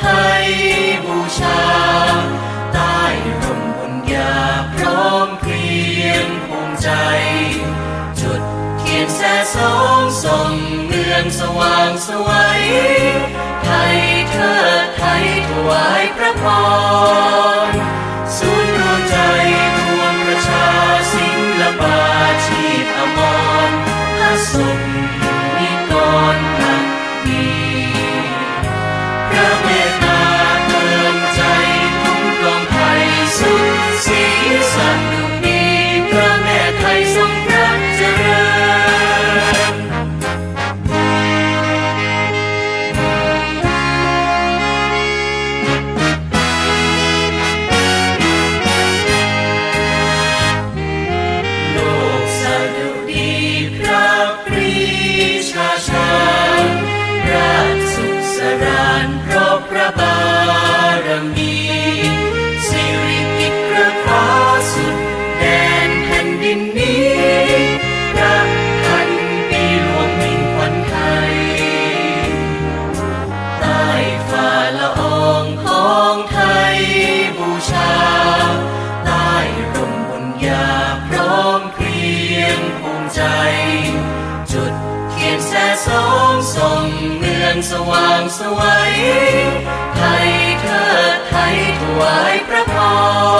ไทยบูชา ใต้ร่มบุญญาพร้อมเพรียงภูมิใจ จุดเทียนแสสองส่งเมืองสว่างสวยไทยเธอไทยถวายพระพร ใจ จุดเขียนแสสองส่งเดืองสว่างสวัยไทยเธอไทยถวายพระพร